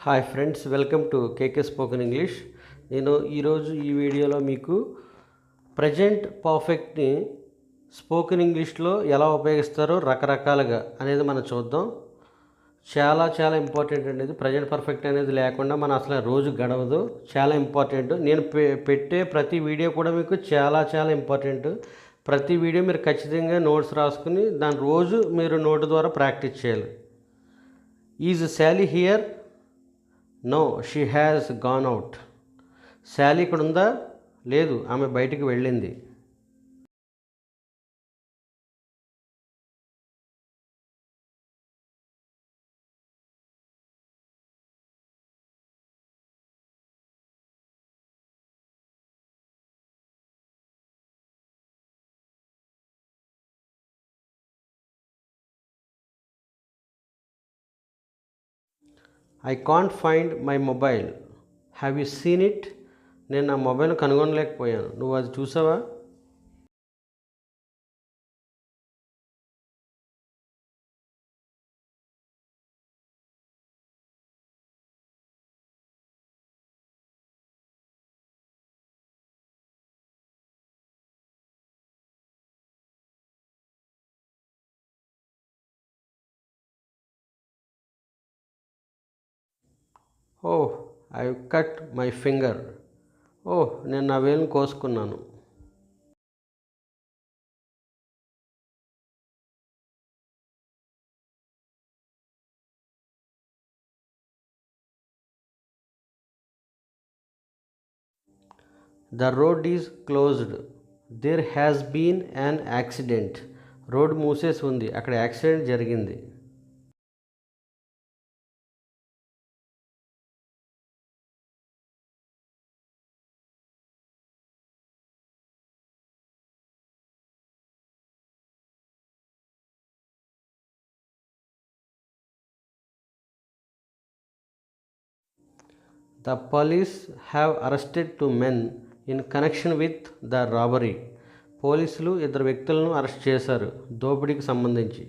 Hi friends welcome to K K spoken English నేను ఈరోజు ఈ వీడియోలో మీకు ప్రజెంట్ పర్ఫెక్ట్ని స్పోకెన్ ఇంగ్లీష్లో ఎలా ఉపయోగిస్తారో రకరకాలుగా అనేది మనం చూద్దాం. చాలా చాలా ఇంపార్టెంట్ అనేది ప్రజెంట్ పర్ఫెక్ట్ అనేది లేకుండా మనం అసలు రోజు గడవదు. చాలా ఇంపార్టెంట్ నేను పె- పెట్టే ప్రతి వీడియో కూడా మీకు చాలా చాలా ఇంపార్టెంట్ ప్రతి వీడియో మీరు ఖచ్చితంగా నోట్స్ రాసుకుని దాని రోజు మీరు నోటు ద్వారా ప్రాక్టీస్ చేయాలి. Is Sally here no she has gone out Sally ఇక్కడ ఉందా లేదు ఆమె బయటికి వెళ్ళింది. I can't find my mobile have you seen it నేను నా మొబైల్ కనుగొనలేకపోయాను. నువ్వు అది చూసావా? Oh I cut my finger. ఓ నేను నా వేలును కోసుకున్నాను. The road is closed. There has been an accident. Road మూసేసి ఉంది. అక్కడ యాక్సిడెంట్ జరిగింది. The police have arrested two men in connection with the robbery పోలీసులు ఇద్దరు వ్యక్తులను అరెస్ట్ చేశారు. దోపిడీకి సంబంధించి.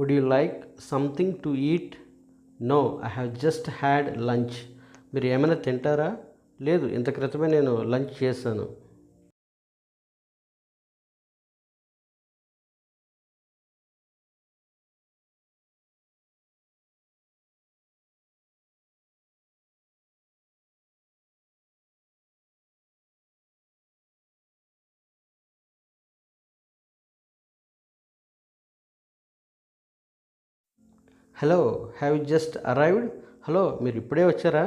Would you like something to eat no I have just had lunch మీరు ఏమైనా తింటారా? లేదు ఇంత క్రితమే నేను లంచ్ చేశాను. Hello have you just arrived hello మీరు ఇప్పుడే వచ్చారా?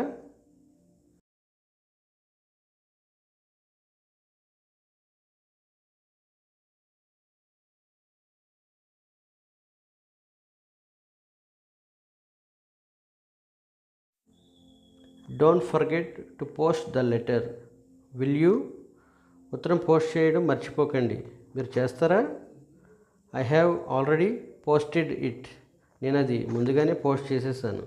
Don't forget to post the letter will you ఉత్తరం పోస్ట్ చేయడం మర్చిపోకండి. మీరు చేస్తారా? I have already posted it నేను అది ముందుగానే పోస్ట్ చేసేసాను.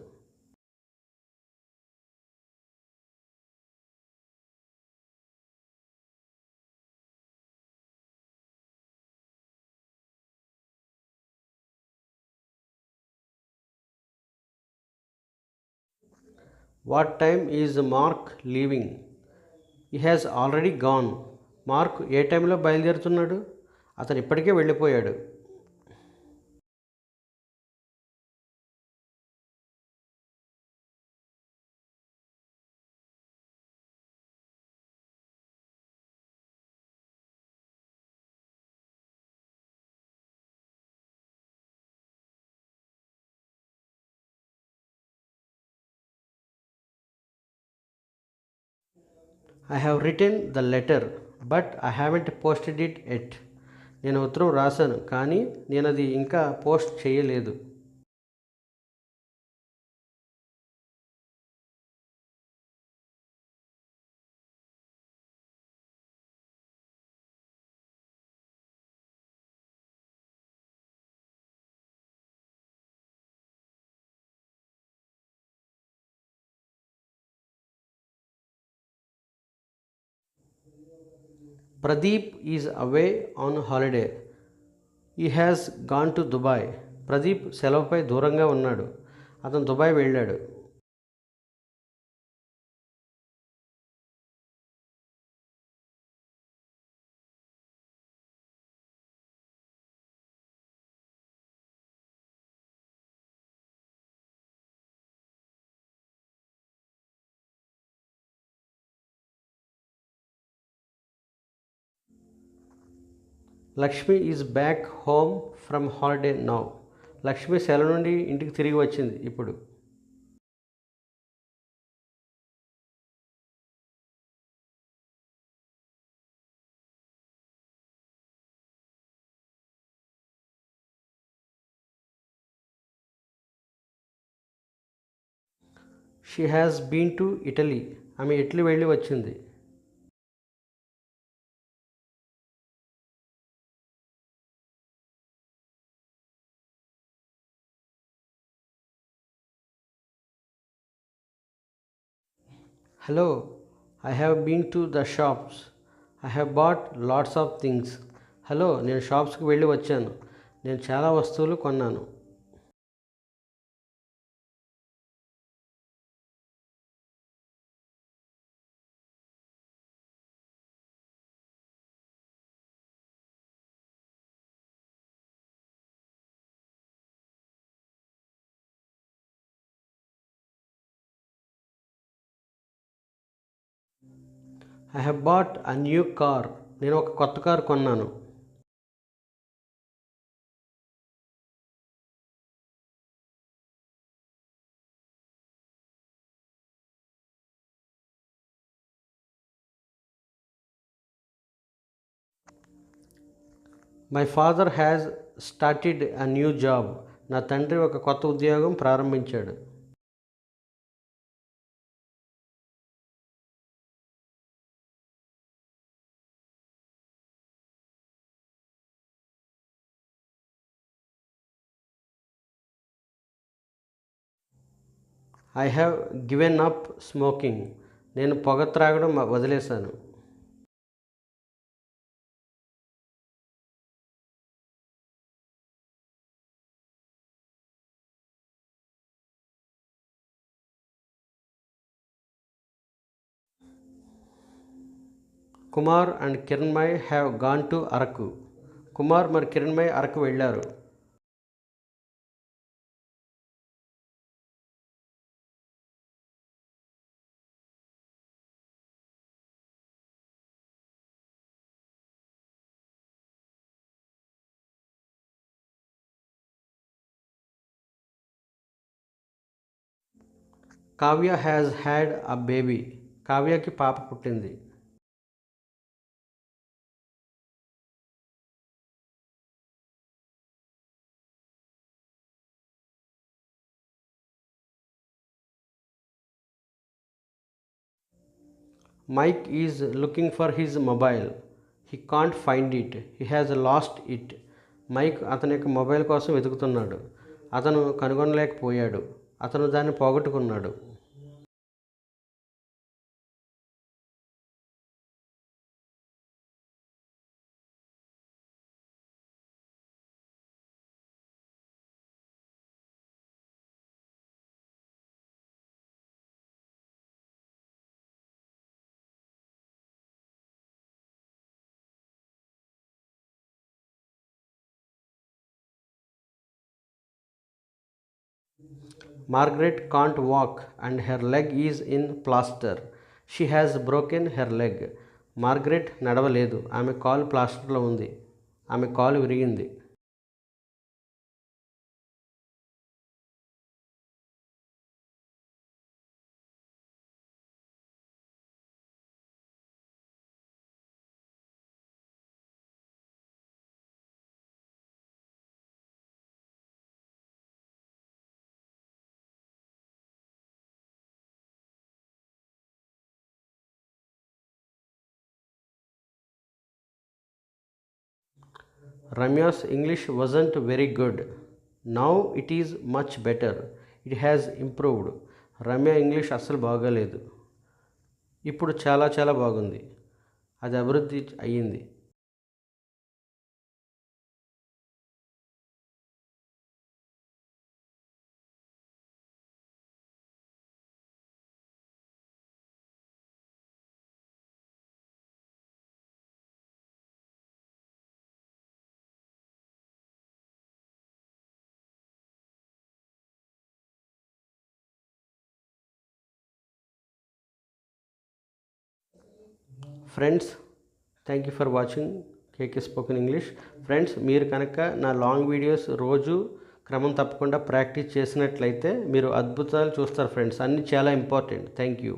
What time is Mark leaving he has already gone Mark ఏ టైంలో బయలుదేరుతున్నాడు? అతను ఇప్పటికే వెళ్ళిపోయాడు. I have return the letter but I haven't posted it at నేను ఉత్తరం రాశాను కానీ నేను అది ఇంకా పోస్ట్ చేయలేదు. Pradeep is away on holiday he has gone to Dubai Pradeep సెలవుపై దూరంగా ఉన్నాడు. అతను దుబాయ్ వెళ్ళాడు. Lakshmi is back home from holiday now. Lakshmi సెలవు నుండి ఇంటికి తిరిగి వచ్చింది ఇప్పుడు. She has been to Italy ఆమె ఇటలీ వెళ్ళి వచ్చింది. Hello I have been to the shops I have bought lots of things hello నేను షాప్స్కి వెళ్ళి వచ్చాను. నేను చాలా వస్తువులు కొన్నాను. I have bought a new car నేను ఒక కొత్త కారు కొన్నాను. My father has started a new job నా తండ్రి ఒక కొత్త ఉద్యోగం ప్రారంభించాడు. I have given up smoking నేను పొగ త్రాగడం వదిలేశాను. Kumar and Kiranmai have gone to Araku. Kumar మరి కిరణ్మయ్ అరకు వెళ్ళారు. Kavya has had a baby కావ్యకి పాప పుట్టింది. Mike is looking for his mobile he can't find it he has lost it Mike అతని యొక్క మొబైల్ కోసం వెతుకుతున్నాడు. అతను కనుగొనలేకపోయాడు. అతను దాన్ని పోగొట్టుకున్నాడు. Margaret can't walk and her leg is in plaster she has broken her leg Margaret నడవలేదు. ఆమె కాలు ప్లాస్టర్లో ఉంది. ఆమె కాలు విరిగింది. Ramya's English wasn't very good now it is much better it has improved Ramya English అస్సలు బాగోలేదు. ఇప్పుడు చాలా చాలా బాగుంది. అది అభివృద్ధి అయ్యింది. Friends thank you for watching K K spoken English friends మీరు కనుక నా లాంగ్ వీడియోస్ రోజు క్రమం తప్పకుండా ప్రాక్టీస్ చేసినట్లయితే మీరు అద్భుతాలు చూస్తారు ఫ్రెండ్స్ అన్నీ చాలా ఇంపార్టెంట్ థ్యాంక్ యూ